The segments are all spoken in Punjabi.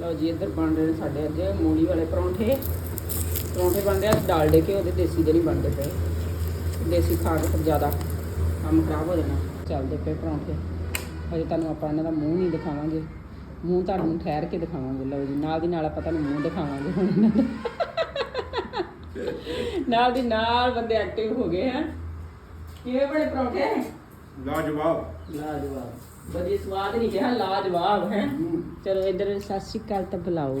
ਲਓ ਜੀ ਇੱਧਰ ਬਣ ਰਹੇ ਨੇ ਸਾਡੇ ਅੱਜ ਮੂਲੀ ਵਾਲੇ ਪਰੌਂਠੇ। ਪਰੌਂਠੇ ਬਣਦੇ ਆ ਘਿਓ ਦੇ ਦੇਸੀ ਦੇ ਨਹੀਂ ਬਣਦੇ ਪਏ। ਦੇਸੀ ਖਾ ਕੇ ਫਿਰ ਜ਼ਿਆਦਾ ਕੰਮ ਖਰਾਬ ਹੋ ਜਾਣਾ। ਚੱਲਦੇ ਪਏ ਪਰੌਂਠੇ। ਹਜੇ ਤੁਹਾਨੂੰ ਆਪਾਂ ਇਹਨਾਂ ਦਾ ਮੂੰਹ ਨਹੀਂ ਦਿਖਾਵਾਂਗੇ। ਮੂੰਹ ਤੁਹਾਨੂੰ ਠਹਿਰ ਕੇ ਦਿਖਾਵਾਂਗੇ। ਲਓ ਜੀ ਨਾਲ ਦੀ ਨਾਲ ਆਪਾਂ ਤੁਹਾਨੂੰ ਮੂੰਹ ਦਿਖਾਵਾਂਗੇ ਹੁਣ ਇਹਨਾਂ ਦਾ। ਨਾਲ ਦੀ ਨਾਲ ਬੰਦੇ ਐਕਟਿਵ ਹੋ ਗਏ ਹਨ ਕਿਵੇਂ ਬਣੇ ਪਰੌਂਠੇ? ਲਾਜਵਾਬ। ਲਾਜਵਾਬ। ਵਧੀਆ ਸਵਾਦ ਨਹੀਂ ਕਿਹਾ ਲਾਜਵਾਬ ਹੈ। ਚਲੋ ਇੱਧਰ ਸਤਿ ਸ਼੍ਰੀ ਅਕਾਲ ਤਾਂ ਬੁਲਾਓ।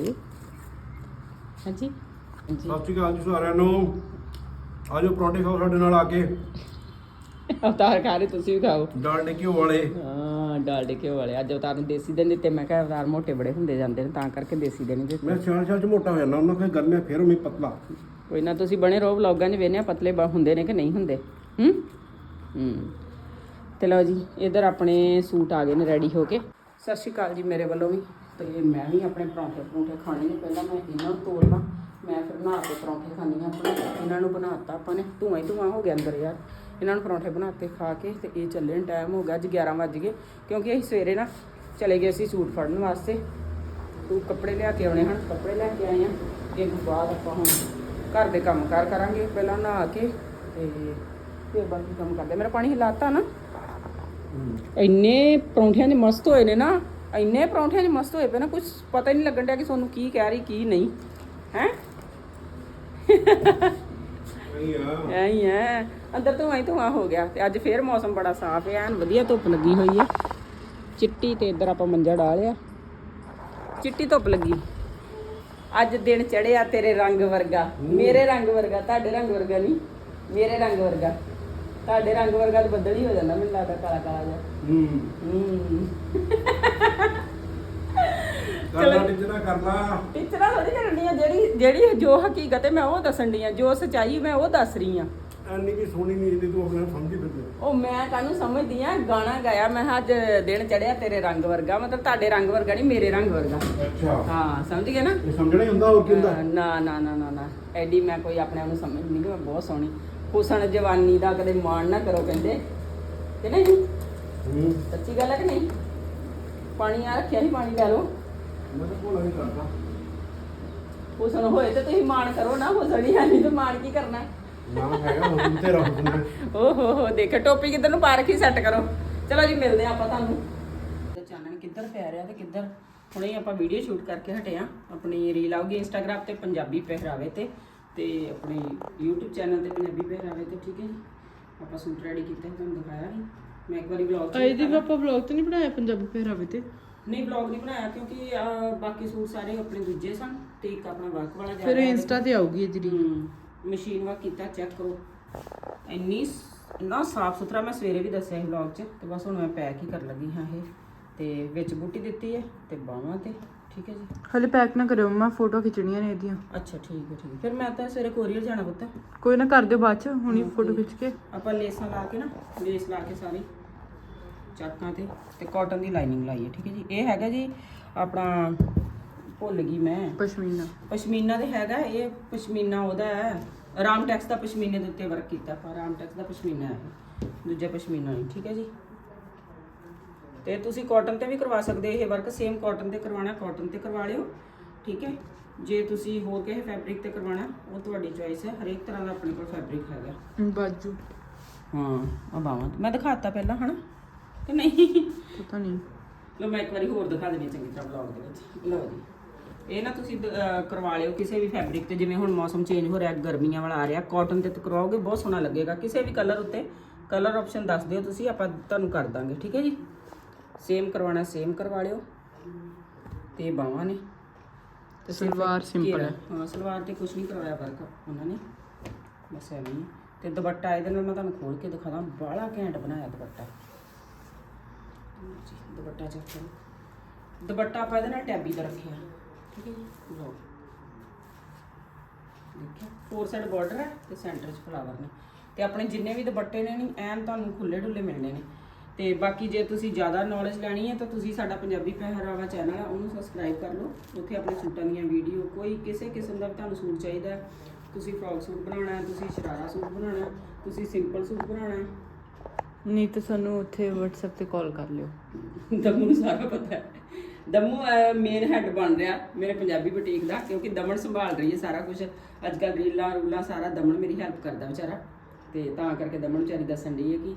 ਹਾਂਜੀ? ਹਾਂਜੀ। ਸਤਿ ਸ਼੍ਰੀ ਅਕਾਲ ਜੀ ਸਾਰਿਆਂ ਨੂੰ। ਆਜੋ ਪਰੌਂਠੇ ਖਾਓ ਸਾਡੇ ਨਾਲ ਆ ਕੇ। ਅਵਤਾਰ ਖਾ ਰਹੇ ਤੁਸੀਂ ਵੀ ਖਾਓ। ਡਾਲਡੇ ਘਿਓ ਵਾਲੇ। ਹਾਂ ਡਾਲਡੇ ਘਿਓ ਵਾਲੇ। ਅੱਜ ਅਵਤਾਰ ਨੂੰ ਦੇਸੀ ਦੇ ਦਿੱਤੇ। ਮੈਂ ਕਿਹਾ ਅਵਤਾਰ ਮੋਟੇ ਬੜੇ ਹੁੰਦੇ ਜਾਂਦੇ ਨੇ ਤਾਂ ਕਰਕੇ ਦੇਸੀ ਦੇ ਨਹੀਂ ਦਿੱਤੇ। ਮੈਂ ਸਿਆਲ ਸਿਆਲ ਚ ਮੋਟਾ ਹੋ ਜਾਂਦਾ ਉਹਨਾਂ ਕੋਈ ਗੱਲ ਫਿਰ ਮੈਂ ਪਤਲਾ। ਕੋਈ ਨਾ ਤੁਸੀਂ ਬਣੇ ਰਹੋ ਵਲੌਗਾਂ 'ਚ ਵੇਖਦੇ ਆ ਪਤਲੇ ਬ- ਹੁੰਦੇ ਨੇ ਕਿ ਨਹੀਂ ਹੁੰਦੇ? ਹੂੰ? ਹੂੰ। ਤੇ ਲਓ ਜੀ, ਇੱਧਰ ਆਪਣੇ ਸੂਟ ਆ ਗਏ ਨੇ ਰੈਡੀ ਹੋ ਕੇ। ਸਤਿ ਸ਼੍ਰੀ ਅਕਾਲ ਜੀ ਮੇਰੇ ਵੱਲੋਂ ਵੀ। ਤੇ ਮੈਂ ਵੀ ਆਪਣੇ ਪਰੌਂਠੇ ਪਰੌਂਠੇ ਖਾਣੇ ਨੇ। ਪਹਿਲਾਂ ਮੈਂ ਇਹਨਾਂ ਨੂੰ ਤੋੜਨਾ, ਮੈਂ ਫਿਰ ਬਣਾ ਕੇ ਪਰੌਂਠੇ ਖਾਣੀ ਆ ਆਪਣੇ। ਇਹਨਾਂ ਨੂੰ ਬਣਾਤਾ ਆਪਾਂ ਨੇ। ਧੂਆਂ ਹੀ ਧੂਆਂ ਹੋ ਗਿਆ ਅੰਦਰ ਯਾਰ। ਇਹਨਾਂ ਨੂੰ ਪਰੌਂਠੇ ਬਣਾ ਕੇ ਖਾ ਕੇ ਤੇ ਇਹ ਚੱਲੇ ਨੇ ਟਾਈਮ ਹੋ ਗਿਆ ਅੱਜ 11 ਵੱਜ ਗਏ। ਕਿਉਂਕਿ ਅਸੀਂ ਸਵੇਰੇ ਨਾ ਚਲੇ ਗਏ ਸੀ ਸੂਟ ਫੜਨ ਵਾਸਤੇ। ਤੂੰ ਕੱਪੜੇ ਲਿਆ ਕੇ ਆਉਣੇ ਹਨ। ਕੱਪੜੇ ਲੈ ਕੇ ਆਏ ਆ ਇਹ ਤੋਂ ਬਾਅਦ ਆਪਾਂ ਹੁਣ ਘਰ ਦੇ ਕੰਮ ਕਾਰ ਕਰਾਂਗੇ। ਪਹਿਲਾਂ ਨਹਾ ਕੇ ਤੇ ਫਿਰ ਬਾਕੀ ਕੰਮ ਕਰਦੇ। ਮੇਰਾ ਪਾਣੀ ਹਿਲਾਤਾ ਨਾ। ਇੰਨੇ ਪਰੌਂਠਿਆਂ ਦੇ ਮਸਤ ਹੋਏ ਨੇ ਨਾ, ਇੰਨੇ ਪਰੌਂਠਿਆਂ ਦੇ ਮਸਤ ਹੋਏ ਪਏ ਨਾ ਕੁਝ ਪਤਾ ਹੀ ਨਹੀਂ ਲੱਗਣ ਡਿਆ ਕਿ ਤੁਹਾਨੂੰ ਕੀ ਕਹਿ ਰਹੀ, ਕੀ ਨਹੀਂ। ਹੈ? ਨਹੀਂ ਆ ਅੰਦਰ ਤੋਂ ਆਈ ਧੂੰਆਂ ਹੋ ਗਿਆ ਤੇ ਅੱਜ ਫੇਰ ਮੌਸਮ ਬੜਾ ਸਾਫ਼ ਹੈ ਐਨ ਵਧੀਆ ਧੁੱਪ ਲੱਗੀ ਹੋਈ ਹੈ ਚਿੱਟੀ ਤੇ ਇੱਧਰ ਆਪਾਂ ਮੰਜਾ ਡਾਲਿਆ ਚਿੱਟੀ ਧੁੱਪ ਲੱਗੀ। ਅੱਜ ਦਿਨ ਚੜਿਆ ਤੇਰੇ ਰੰਗ ਵਰਗਾ। ਮੇਰੇ ਰੰਗ ਵਰਗਾ, ਤੁਹਾਡੇ ਰੰਗ ਵਰਗਾ ਨਹੀਂ, ਮੇਰੇ ਰੰਗ ਵਰਗਾ। ਤੁਹਾਡੇ ਰੰਗ ਵਰਗਾ ਤਾਂ ਬੱਦਲ ਹੀ ਹੋ ਜਾਂਦਾ ਮੈਨੂੰ ਲੱਗਦਾ ਕਾਲਾ ਕਾਲਾ ਜਿਹਾ। ਹੂੰ। ਹੂੰ। ਕਰਨਾ ਟਿੱਚਣਾ ਕਰਨਾ ਟੀਚਰਾਂ ਥੋੜੀ ਕਰਨੀ ਆ ਜਿਹੜੀ ਜਿਹੜੀ ਜੋ ਹਕੀਕਤ ਹੈ ਮੈਂ ਉਹ ਦੱਸਣ ਦੀ ਆ ਜੋ ਸਚਾਈ ਮੈਂ ਉਹ ਦੱਸ ਰਹੀ ਆ। ਐਨੀ ਵੀ ਸੋਹਣੀ ਨਹੀਂ ਜਿੰਨੀ ਤੂੰ ਆਪਣੇ ਸਮਝੀ ਫਿਰਦੇ ਉਹ ਮੈਂ ਕਾਹਨੂੰ ਸਮਝਦੀ ਆ ਗਾਣਾ ਗਾਇਆ ਮੈਂ ਕਿਹਾ ਅੱਜ ਦਿਨ ਚੜਿਆ ਤੇਰੇ ਰੰਗ ਵਰਗਾ ਮਤਲਬ ਤੁਹਾਡੇ ਰੰਗ ਵਰਗਾ ਨਹੀਂ ਮੇਰੇ ਰੰਗ ਵਰਗਾ। ਅੱਛਾ। ਹਾਂ ਸਮਝ ਗਏ ਨਾ? ਇਹ ਸਮਝਣਾ ਹੀ ਹੁੰਦਾ ਹੋਰ ਕੀ ਹੁੰਦਾ? ਅਹ ਨਾ ਨਾ ਨਾ ਨਾ ਨਾ। ਐਡੀ ਮੈਂ ਕੋਈ ਆਪਣੇ ਆਪ ਨੂੰ ਸਮਝ ਨਹੀਂ ਕਿ ਮੈਂ ਬਹੁਤ ਸੋਹਣੀ। ਹੁਸਨ ਜਵਾਨੀ ਦਾ ਕਦੇ ਮਾਣ ਨਾ ਕਰੋ ਕਹਿੰਦੇ। ਕਿ ਨਹੀਂ ਹੂੰ। ਸੱਚੀ ਗੱਲ ਹੈ ਕਿ ਨਹੀਂ? ਪਾਣੀ ਆ ਰੱਖਿਆ ਸੀ ਪਾਣੀ ਲੈ ਲਓ। ਮੈਂ ਤਾਂ ਭੋਲਾ ਨਹੀਂ ਕਰਦਾ ਹੁਸਨ ਹੋਏ ਤੇ ਤੁਸੀਂ ਮਾਣ ਕਰੋ ਨਾ ਹੁਸਨ ਹੀ ਹੈ ਨਹੀਂ ਤੇ ਮਾਣ ਕੀ ਕਰਨਾ। ਨਾ ਹੈਗਾ ਹੁਣ ਤੇਰਾ ਹੁਕਮ ਹੈ ਓ ਹੋ ਹੋ ਦੇਖ ਟੋਪੀ ਕਿੱਧਰ ਨੂੰ ਪਾ ਰੱਖੀ ਸੈੱਟ ਕਰੋ। ਚਲੋ ਜੀ ਮਿਲਦੇ ਆ ਆਪਾਂ ਤੁਹਾਨੂੰ। ਚਾਨਣ ਕਿੱਧਰ ਪੈ ਰਿਹਾ ਤੇ ਕਿੱਧਰ? ਹੁਣੇ ਆਪਾਂ ਵੀਡੀਓ ਸ਼ੂਟ ਕਰਕੇ ਹਟੇ ਆ ਆਪਣੀ ਰੀਲ ਆਊਗੀ ਇੰਸਟਾਗ੍ਰam ਤੇ ਪੰਜਾਬੀ ਪਹਿਰਾਵੇ ਤੇ। ਤੇ ਆਪਣੇ YouTube ਚੈਨਲ ਤੇ ਪੰਜਾਬੀ ਪਹਿਰਾਵੇ ਤੇ ਠੀਕ ਹੈ ਜੀ? ਆਪਾਂ ਸੂਟ ਰੈਡੀ ਕੀਤਾ ਤੁਹਾਨੂੰ ਦਿਖਾਇਆ ਸੀ। ਮੈਂ ਇੱਕ ਵਾਰੀ ਵਲੌਗ ਆਈ ਦੀ ਆਪਾਂ ਵਲੌਗ ਤੇ ਨਹੀਂ ਬਣਾਇਆ ਪੰਜਾਬੀ ਪਹਿਰਾਵੇ ਤੇ? ਨਹੀਂ ਵਲੌਗ ਨਹੀਂ ਬਣਾਇਆ ਕਿਉਂਕਿ ਅਹ, ਬਾਕੀ ਸੂਟ ਸਾਰੇ ਆਪਣੇ ਦੂਜੇ ਸਨ ਤੇ ਇੱਕ ਆਪਣਾ ਵਰਕ ਵਾਲਾ ਜਾ ਫਿਰ ਰਿਹਾ ਇੰਸਟਾ ਤੇ ਆਊਗੀ ਇਹ ਜਿਹੜੀ। ਹਮ, ਮਸ਼ੀਨ ਵਾ ਕੀਤਾ ਚੈੱਕ ਕਰੋ। ਇੰਨੀ ਸ- ਇੰਨਾ ਸਾਫ਼ ਸੁਥਰਾ ਮੈਂ ਸਵੇਰੇ ਵੀ ਦੱਸਿਆ ਸੀ ਵਲੌਗ 'ਚ ਤੇ ਬਸ ਹੁਣ ਮੈਂ ਪੈਕ ਹੀ ਕਰਨ ਲੱਗੀ ਹਾਂ ਇਹ। ਤੇ ਵਿੱਚ ਬੂਟੀ ਦਿੱਤੀ ਹੈ ਤੇ ਬਾਹਾਂ ਤੇ ਠੀਕ ਹੈ ਜੀ? ਹਲੇ ਪੈਕ ਨਾ ਕਰਿਓ ਮੈਂ ਫੋਟੋ ਖਿੱਚਣੀਆਂ ਨੇ ਇਹਦੀਆਂ। ਅੱਛਾ ਠੀਕ ਹੈ ਠੀਕ ਹੈ। ਫਿਰ ਮੈਂ ਤਾਂ ਸਵੇਰੇ ਕੋਰੀਅਰ ਜਾਣਾ ਪੁੱਤ। ਕੋਈ ਨਾ ਕਰ ਦਿਓ ਬਾਅਦ ਚ ਹੁਣੀ ਫੋਟੋ ਖਿੱਚ ਕੇ। ਆਪਾਂ ਲੇਸਾਂ ਲਾ ਕੇ ਨਾ ਲੇਸ ਲਾ ਕੇ ਸਾਰੀ ਚਾਕਾਂ ਤੇ ਤੇ ਕਾਟਨ ਦੀ ਲਾਈਨਿੰਗ ਲਾਈ ਹੈ ਠੀਕ ਹੈ ਜੀ। ਇਹ ਹੈਗਾ ਜੀ ਆਪਣਾ ਭੁੱਲ ਗਈ ਮੈਂ। ਪਸ਼ਮੀਨਾ। ਪਸ਼ਮੀਨਾ ਤੇ ਹੈਗਾ ਇਹ ਪਸ਼ਮੀਨਾ ਉਹਦਾ ਹੈ। ਰਾਮ ਟੈਕਸ ਦਾ ਪਸ਼ਮੀਨੇ ਦੇ ਉੱਤੇ ਵਰਕ ਕੀਤਾ ਆਪਾਂ ਰਾਮ ਟੈਕਸ ਦਾ ਪਸ਼ਮੀਨਾ ਹੈ ਇਹ। ਦੂਜਾ ਪਸ਼ਮੀਨਾ ਨਹੀਂ ਠੀਕ ਹੈ ਜੀ। ਤੇ ਤੁਸੀਂ ਕਾਟਨ ਤੇ ਵੀ ਕਰਵਾ ਸਕਦੇ ਇਹ ਵਰਕ ਸੇਮ ਕਾਟਨ ਤੇ ਕਰਵਾਉਣਾ ਕਾਟਨ ਤੇ ਕਰਵਾ ਲਿਓ ਠੀਕ ਹੈ? ਜੇ ਤੁਸੀਂ ਹੋਰ ਕਿਸੇ ਫੈਬਰਿਕ ਤੇ ਕਰਵਾਉਣਾ ਉਹ ਤੁਹਾਡੀ ਚੋਇਸ ਹੈ ਹਰੇਕ ਤਰ੍ਹਾਂ ਦਾ ਆਪਣੇ ਕੋਲ ਫੈਬਰਿਕ ਹੈਗਾ। ਬਾਜੂ। ਹਾਂ ਆ ਬਾਵਾਂ ਮੈਂ ਦਿਖਾਤਾ ਪਹਿਲਾਂ ਹਨਾ? ਕਿ ਨਹੀਂ? ਪਤਾ ਨਹੀਂ। ਲੋ ਮੈਂ ਇੱਕ ਵਾਰੀ ਹੋਰ ਦਿਖਾ ਦਿੰਦੀ ਹਾਂ ਚੰਗੀ ਤਰ੍ਹਾਂ ਵਲੌਗ ਦੇ ਵਿੱਚ। ਲਓ ਜੀ। ਇਹ ਨਾ ਤੁਸੀਂ ਕਰਵਾ ਲਿਓ ਕਿਸੇ ਵੀ ਫੈਬਰਿਕ ਤੇ ਜਿਵੇਂ ਹੁਣ ਮੌਸਮ ਚੇਂਜ ਹੋ ਰਿਹਾ ਗਰਮੀਆਂ ਵਾਲਾ ਆ ਰਿਹਾ ਕਾਟਨ ਤੇ ਤਾਂ ਕਰਵਾਓਗੇ ਬਹੁਤ ਸੋਹਣਾ ਲੱਗੇਗਾ। ਕਿਸੇ ਵੀ ਕਲਰ ਉੱਤੇ ਕਲਰ ਆਪਸ਼ਨ ਦੱਸ ਦਿਓ ਤੁਸੀਂ ਆਪਾਂ ਤੁਹਾਨੂੰ ਕਰ ਦਾਂਗੇ ਠੀਕ ਹੈ ਜੀ? ਸੇਮ ਕਰਵਾਉਣਾ ਸੇਮ ਕਰਵਾ ਲਿਓ। ਤੇ ਬਾਹਾਂ ਨੇ। ਤੇ ਸਲਵਾਰ ਘੇਰਾ। ਹੈ। ਹਾਂ। ਸਲਵਾਰ ਤੇ ਕੁਝ ਨਹੀਂ ਕਰਵਾਇਆ ਵਰਕ ਉਹਨਾਂ ਨੇ। ਬਸ ਐਵੇਂ ਹੀ। ਤੇ ਦੁਪੱਟਾ ਇਹਦੇ ਨਾਲ ਮੈਂ ਤੁਹਾਨੂੰ ਖੋਲ ਕੇ ਦਿਖਾਦਾ ਬਾਹਲਾ ਘੈਂਟ ਬਣਾਇਆ ਦੁਪੱਟਾ। ਜੀ ਦੁਪੱਟਾ ਚੈੱਕ ਕਰੋ। ਦੁਪੱਟਾ ਆਪਾਂ ਇਹਦੇ ਨਾਲ ਟੈਬੀ ਦਾ ਰੱਖਿਆ। ਠੀਕ ਹੈ ਜੀ। ਲਓ। ਦੇਖਿਆ ਫੋਰ ਸਾਈਡ ਬਾਰਡਰ ਹੈ ਤੇ ਸੈਂਟਰ 'ਚ ਫਲਾਵਰ ਨੇ। ਤੇ ਆਪਣੇ ਜਿੰਨੇ ਵੀ ਦੁਪੱਟੇ ਨੇ ਨਹੀਂ ਐਨ ਤੁਹਾਨੂੰ ਖੁੱਲੇ ਡੁੱਲੇ ਮਿਲਣੇ ਨੇ। ਤੇ ਬਾਕੀ ਜੇ ਤੁਸੀਂ ਜ਼ਿਆਦਾ ਨੌਲੇਜ ਲੈਣੀ ਹੈ ਤਾਂ ਤੁਸੀਂ ਸਾਡਾ ਪੰਜਾਬੀ ਪਹਿਰਾਵਾ ਚੈਨਲ ਹੈ ਉਹਨੂੰ ਸਬਸਕ੍ਰਾਈਬ ਕਰ ਲਓ। ਉੱਥੇ ਆਪਣੇ ਸੂਟਾਂ ਦੀਆਂ ਵੀਡੀਓ ਕੋਈ ਕਿਸੇ ਕਿਸਮ ਦਾ ਤੁਹਾਨੂੰ ਸੂਟ ਚਾਹੀਦਾ ਤੁਸੀਂ ਫਰੋਕ ਸੂਟ ਬਣਾਉਣਾ ਹੈ ਤੁਸੀਂ ਸ਼ਰਾਰਾ ਸੂਟ ਬਣਾਉਣਾ ਹੈ, ਤੁਸੀਂ ਸਿੰਪਲ ਸੂਟ ਬਣਾਉਣਾ ਹੈ। ਨਹੀਂ ਤਾਂ ਸਾਨੂੰ ਉੱਥੇ WhatsApp ਤੇ ਕਾਲ ਕਰ ਲਿਓ। ਤਾਂ ਮੈਨੂੰ ਸਾਰਾ ਪਤਾ ਹੈ। ਦਮੂ ਮੇਨ ਹੈਡ ਬਣ ਰਿਹਾ ਮੇਰੇ ਪੰਜਾਬੀ ਬੁਟੀਕ ਦਾ ਕਿਉਂਕਿ ਦਮਨ ਸੰਭਾਲ ਰਹੀ ਹੈ ਸਾਰਾ ਕੁਝ ਅੱਜ ਕੱਲ ਰੀਲਾਂ ਰੂਲਾਂ ਸਾਰਾ ਦਮਨ ਮੇਰੀ ਹੈਲਪ ਕਰਦਾ ਵਿਚਾਰਾ। ਤੇ ਤਾਂ ਕਰਕੇ ਦਮਨ ਵਿਚਾਰੀ ਦੱਸਣ ਦੀ ਹੈ ਕਿ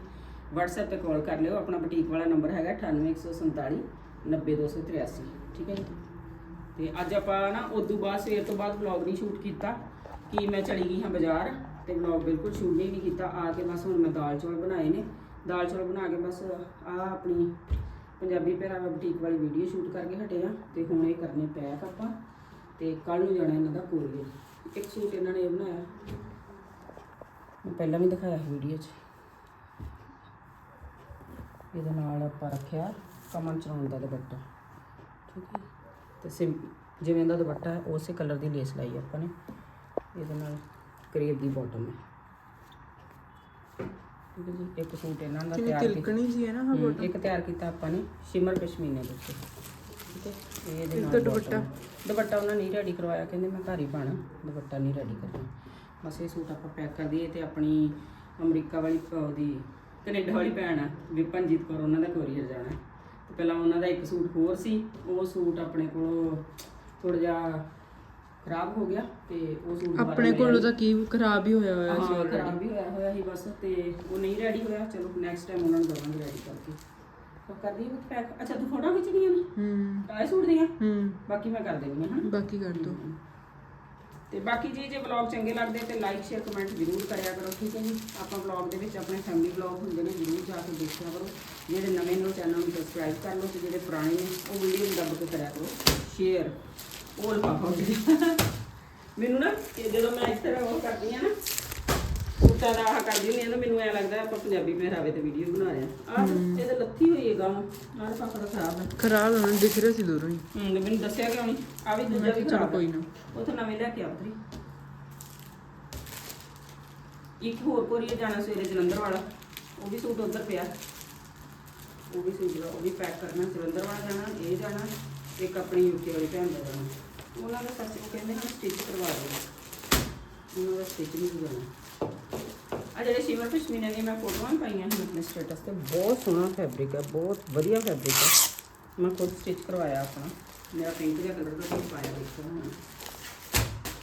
WhatsApp ਤੇ ਕਾਲ ਕਰ ਲਿਓ, ਆਪਣਾ ਬੁਟੀਕ ਵਾਲਾ ਨੰਬਰ ਹੈਗਾ 98147 90283 ਠੀਕ ਹੈ ਜੀ? ਤੇ ਅੱਜ ਆਪਾਂ ਨਾ ਉਦੋਂ ਬਾਅਦ ਸਵੇਰ ਤੋਂ ਬਾਅਦ ਵਲੌਗ ਨਹੀਂ ਸ਼ੂਟ ਕੀਤਾ, ਕਿ ਮੈਂ ਚਲੀ ਗਈ ਹਾਂ ਬਾਜ਼ਾਰ, ਤੇ ਵਲੌਗ ਬਿਲਕੁਲ ਸ਼ੂਟ ਨਹੀਂ ਕੀਤਾ, ਆ ਕੇ ਬਸ ਹੁਣ ਮੈਂ ਦਾਲ ਚੌਲ ਬਣਾਏ ਨੇ, ਦਾਲ ਚੌਲ ਬਣਾ ਕੇ ਬਸ ਆ ਆਪਣੀ ਪੰਜਾਬੀ ਪਹਿਰਾਵਾ ਬੁਟੀਕ ਵਾਲੀ ਵੀਡੀਓ ਸ਼ੂਟ ਕਰਕੇ ਹਟੇ ਆ ਤੇ ਹੁਣ ਇਹ ਕਰਨੇ ਪੈਕ ਆਪਾਂ, ਤੇ ਕੱਲ ਨੂੰ ਜਾਣਾ ਇਹਨਾਂ ਦਾ ਕੋਰੀਅਰ। ਇੱਕ ਸੂਟ ਇਹਨਾਂ ਨੇ ਇਹ ਬਣਾਇਆ। ਪਹਿਲਾਂ ਵੀ ਦਿਖਾਇਆ ਸੀ ਵੀਡੀਓ 'ਚ। ਇਹਦੇ ਨਾਲ ਆਪਾਂ ਰੱਖਿਆ ਕਮਨ ਚਰਾਉਣ ਦਾ ਦੁਪੱਟਾ। ਠੀਕ ਹੈ। ਤੇ ਸਿੰ ਜਿਵੇਂ ਦਾ ਦੁਪੱਟਾ ਹੈ ਉਸੇ ਕਲਰ ਦੀ ਲੇਸ ਲਾਈ ਆਪਾਂ ਨੇ। ਇਹਦੇ ਨਾਲ ਕਰੇਬ ਦੀ ਬਾਟਮ ਹੈ। ਠੀਕ ਹੈ ਜੀ ਇੱਕ ਸੂਟ ਇਹਨਾਂ ਦਾ ਤਿਆਰ ਕੀਤਾ ਤਿਲਕਣੀ ਜੀ ਹੈ ਨਾ ਹਾਂ ਹਮ, ਇੱਕ ਤਿਆਰ ਕੀਤਾ ਆਪਾਂ ਨੇ ਸ਼ਿਮਰ ਪਸ਼ਮੀਨੇ ਦੇ ਉੱਤੇ ਠੀਕ ਹੈ ਇਹ ਇਹਦੇ ਨਾਲ ਦੁਪੱਟਾ? ਦੁਪੱਟਾ ਉਹਨਾਂ ਨਹੀਂ ਰੈਡੀ ਕਰਵਾਇਆ ਕਹਿੰਦੇ ਮੈਂ ਘਰ ਹੀ ਪਾਣਾ ਦੁਪੱਟਾ ਨਹੀਂ ਰੈਡੀ ਕਰਨਾ। ਬਸ ਇਹ ਸੂਟ ਆਪਾਂ ਪੈਕ ਕਰ ਦਈਏ ਤੇ ਆਪਣੀ ਅਮਰੀਕਾ ਵਾਲੀ ਉਹਦੀ ਕੈਨੇਡਾ ਵਾਲੀ ਭੈਣ ਆ ਵਿਪਨਜੀਤ ਕੌਰ ਉਹਨਾਂ ਦਾ ਕੋਰੀਅਰ ਜਾਣਾ। ਹੈ। ਤੇ ਪਹਿਲਾਂ ਉਹਨਾਂ ਦਾ ਇੱਕ ਸੂਟ ਹੋਰ ਸੀ ਉਹ ਸੂਟ ਆਪਣੇ ਕੋਲ ਥੋੜਾ ਜਿਹਾ ਖਰਾਬ ਹੋ ਗਿਆ ਤੇ ਉਹ ਸੂਟ ਦੁਬਾਰਾ ਆਪਣੇ ਕੋਲ। ਉਹਦਾ ਕੀ ਖਰਾਬ ਹੀ ਹੋਇਆ ਹੋਇਆ ਸੀ ਹਾਂ ਖਰਾਬ ਵੀ ਹੋਇਆ ਹੋਇਆ ਸੀ ਬਸ ਤੇ ਉਹ ਨਹੀਂ ਰੈਡੀ ਹੋਇਆ। ਚਲੋ ਨੈਕਸਟ ਟਾਈਮ ਉਹਨਾਂ ਨੂੰ ਦਵਾਂਗੇ ਰੈਡੀ ਕਰਕੇ। ਤਾਂ ਕਰ ਦਈਏ ਪੈਕ ਅੱਛਾ ਤੂੰ ਫੋਟੋ ਖਿੱਚਣੀਆਂ ਨੇ? ਹੂੰ। ਟਾਈ ਸੂਟ ਦੀਆਂ? ਹੂੰ। ਬਾਕੀ ਮੈਂ ਕਰ ਦੇਣੀ ਹਾਂ ਬਾਕੀ ਕਰ ਦੋ। ਤੇ ਬਾਕੀ ਜੀ ਜੇ ਵਲੌਗ ਚੰਗੇ ਲੱਗਦੇ ਤੇ ਲਾਈਕ ਸ਼ੇਅਰ ਕਮੈਂਟ ਜ਼ਰੂਰ ਕਰਿਆ ਕਰੋ, ਠੀਕ ਹੈ ਜੀ? ਆਪਾਂ ਵਲੌਗ ਦੇ ਵਿੱਚ ਆਪਣੇ ਫੈਮਿਲੀ ਵਲੌਗ ਹੁੰਦੇ ਨੇ, ਜ਼ਰੂਰ ਜਾ ਕੇ ਦੇਖਿਆ ਕਰੋ। ਜਿਹੜੇ ਨਵੇਂ ਨੇ ਚੈਨਲ ਨੂੰ ਸਬਸਕ੍ਰਾਈਬ ਕਰ ਲਓ ਤੇ ਜਿਹੜੇ ਪੁਰਾਣੇ ਨੇ, ਉਹ ਵੀਡੀਓ ਨੂੰ ਦੱਬ ਕੇ ਕਰਿਆ ਕਰੋ। ਸ਼ੇਅਰ ਉਹ ਲਫਾਫਾ ਮੈਨੂੰ ਨਾ ਇਹ ਜਦੋਂ ਮੈਂ ਇਸ ਤਰ੍ਹਾਂ ਉਹ ਕਰਦੀ ਆ ਨਾ ਸੂਟਾਂ ਦਾ ਆਹ ਕਰਦੀ ਆ ਨਾ ਮੈਨੂੰ ਐ ਲੱਗਦਾ ਆਪਾਂ ਪੰਜਾਬੀ ਪਹਿਰਾਵੇ ਤੇ ਵੀਡੀਓ ਬਣਾ ਰਹੇ ਆ। ਆਹ ਇਹਦੇ ਲੱਥੀ ਹੋਈ ਹੈ ਗਾਂ ਨਾਲ ਪਾਪਾ ਖਰਾਬ ਹੈ ਖਰਾਬ ਹੋਣਾ ਦਿਖ ਰਿਹਾ ਸੀ ਦੂਰੋਂ ਹੀ। ਹੂੰ ਮੈਨੂੰ ਦੱਸਿਆ ਕਿਉਂ ਨਹੀਂ ਆ ਵੀ ਦੂਜਾ ਵੀ ਚਲੋ ਕੋਈ ਨਾ। ਤਾਂ ਨਵੇਂ ਲੈ ਕੇ ਆਉਤਰੀ ਇੱਕ ਹੋਰ ਕੋਰੀਅਰ ਜਾਣਾ ਸਵੇਰੇ ਜਲੰਧਰ ਵਾਲਾ। ਉਹ ਵੀ ਸੂਟ ਉਧਰ ਪਿਆ। ਉਹ ਵੀ ਸੂਟ ਉਹ ਵੀ ਪੈਕ ਕਰਨਾ ਜਲੰਧਰ ਵਾਲਾ ਜਾਣਾ ਇਹ ਜਾਣਾ ਇੱਕ ਆਪਣੀ ਯੂਕੇ ਵਾਲੀ ਭੈਣ ਦਾ ਜਾਣਾ। ਉਹਨਾਂ ਦਾ ਸੱਚ ਉਹ ਕਹਿੰਦੇ ਹਨ ਸਟਿਚ ਕਰਵਾ ਦਿਓ ਉਹਨਾਂ ਦਾ ਸਟਿਚ ਨਹੀਂ ਜਾਣਾ। ਆ ਜਿਹੜੇ ਸ਼ਿਵਰ ਪਸ਼ਮੀਨਾ ਦੀਆਂ ਮੈਂ ਫੋਟੋਆਂ ਪਾਈਆਂ ਹਨ ਆਪਣੇ ਸਟੇਟਸ ਤੇ ਬਹੁਤ ਸੋਹਣਾ ਫੈਬਰਿਕ ਹੈ ਬਹੁਤ ਵਧੀਆ ਫੈਬਰਿਕ ਹੈ ਮੈਂ ਖੁਦ ਸਟਿਚ ਕਰਵਾਇਆ ਆਪਣਾ ਮੇਰਾ ਪਿੰਕ ਜਿਹਾ ਕਲਰ ਦਾ ਸੂਟ ਪਾਇਆ ਦੇਖੋ ਹੁਣ